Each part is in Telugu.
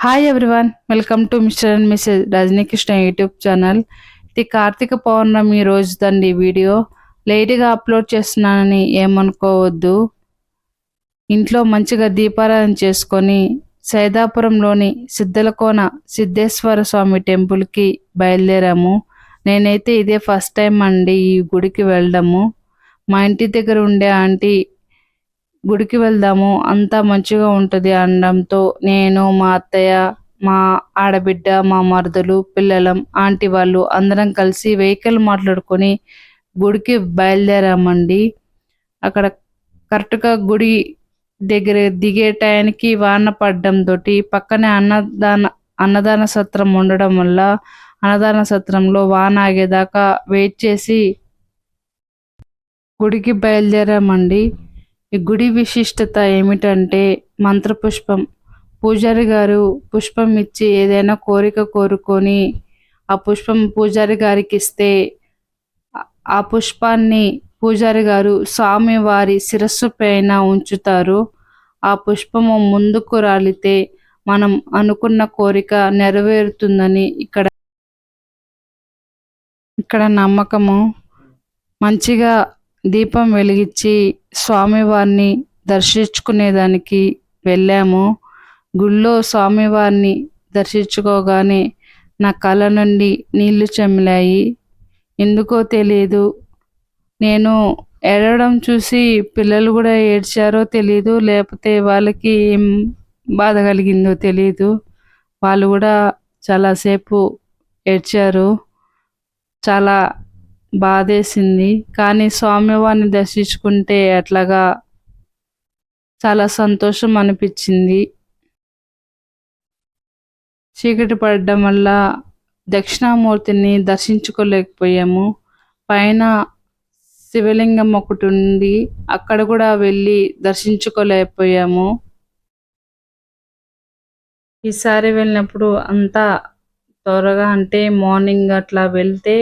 Hi everyone welcome to mister and missus Rajanikrishna YouTube channel ఇది కార్తీక పౌర్ణమి రోజుదండి వీడియో. లేట్గా అప్లోడ్ చేస్తున్నానని ఏమనుకోవద్దు. ఇంట్లో మంచిగా దీపారాధన చేసుకొని సైదాపురంలోని సిద్ధలకోన సిద్ధేశ్వర స్వామి టెంపుల్కి బయలుదేరాము. నేనైతే ఇదే ఫస్ట్ టైం అండి ఈ గుడికి వెళ్ళడము. మా ఇంటి దగ్గర ఉండే ఆంటీ గుడికి వెళ్దాము. అంతా మంచిగా ఉంటుంది అనడంతో నేను మా అత్తయ్య మా ఆడబిడ్డ మా మరదలు పిల్లలం ఆంటీ వాళ్ళు అందరం కలిసి వెహికల్ మాట్లాడుకొని గుడికి బయలుదేరామండి. అక్కడ కరెక్ట్గా గుడి దగ్గర దిగే టయానికి వాన పడడంతో పక్కనే అన్నదాన అన్నదాన సత్రం ఉండడం వల్ల అన్నదాన సత్రంలో వాన ఆగేదాకా వెయిట్ చేసి గుడికి బయలుదేరామండి. ఈ గుడి విశిష్టత ఏమిటంటే మంత్రపుష్పం. పూజారి గారు పుష్పం ఇచ్చి ఏదైనా కోరిక కోరుకొని ఆ పుష్పం పూజారి గారికి ఇస్తే ఆ పుష్పాన్ని పూజారి గారు స్వామివారి శిరస్సు పైన ఉంచుతారు. ఆ పుష్పము ముందుకు రాలితే మనం అనుకున్న కోరిక నెరవేరుతుందని ఇక్కడ ఇక్కడ నమ్మకము. మంచిగా దీపం వెలిగించి స్వామివారిని దర్శించుకునేదానికి వెళ్ళాము. గుళ్ళో స్వామివారిని దర్శించుకోగానే నా కళ్ళ నుండి నీళ్ళు చెమిలాయి ఎందుకో తెలియదు నేను ఏడవడం చూసి పిల్లలు కూడా ఏడ్చారో తెలియదు లేకపోతే వాళ్ళకి ఏం బాధ కలిగిందో తెలియదు వాళ్ళు కూడా చాలాసేపు ఏడ్చారు. చాలా బాధేసింది. కానీ స్వామివారిని దర్శించుకుంటే అట్లాగా చాలా సంతోషం అనిపించింది. చీకటి పడడం వల్ల దక్షిణామూర్తిని దర్శించుకోలేకపోయాము. పైన శివలింగం ఒకటి ఉంది. అక్కడ కూడా వెళ్ళి దర్శించుకోలేకపోయాము. ఈసారి వెళ్ళినప్పుడు అంతా త్వరగా అంటే మార్నింగ్ అట్లా వెళ్తే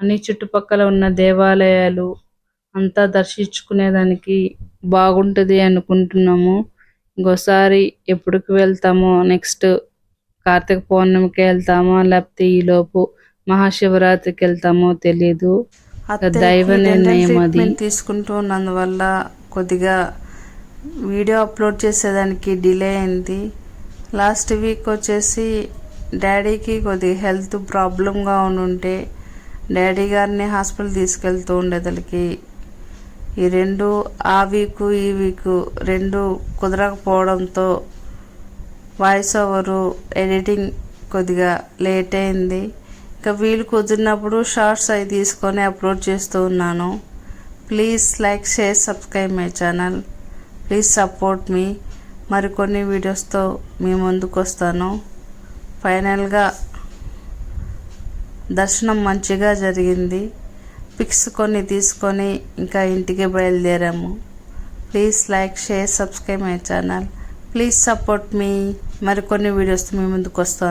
అన్ని చుట్టుపక్కల ఉన్న దేవాలయాలు అంతా దర్శించుకునేదానికి బాగుంటుంది అనుకుంటున్నాము. ఇంకోసారి ఎప్పటికి వెళ్తామో నెక్స్ట్ కార్తీక పౌర్ణమికి వెళ్తామో లేకపోతే ఈలోపు మహాశివరాత్రికి వెళ్తామో తెలియదు దైవ నిర్ణయం అది. తీసుకుంటూ ఉన్నందువల్ల కొద్దిగా వీడియో అప్లోడ్ చేసేదానికి డిలే అయింది. లాస్ట్ వీక్ వచ్చేసి డాడీకి కొద్దిగా హెల్త్ ప్రాబ్లంగా ఉంటే డాడీ గారిని హాస్పిటల్ తీసుకెళ్తూ ఉండేదలకి. ఈ రెండు ఆ వీకు ఈ వీకు రెండు కుదరకపోవడంతో వాయిస్ ఓవరు ఎడిటింగ్ కొద్దిగా లేట్ అయింది. ఇంకా వీలు కుదిరినప్పుడు షార్ట్స్ అవి తీసుకొని అప్లోడ్ చేస్తూ ఉన్నాను. Please like share subscribe my channel. Please support మీ. మరికొన్ని వీడియోస్తో మీ ముందుకు వస్తాను ఫైనల్గా దర్శనం మంచిగా జరిగింది. పిక్స్ కొన్ని తీసుకొని ఇంకా ఇంటికి బయలుదేరాము. Please like share subscribe my channel. Please support మీ. మరికొన్ని వీడియోస్ మీ ముందుకు వస్తాను.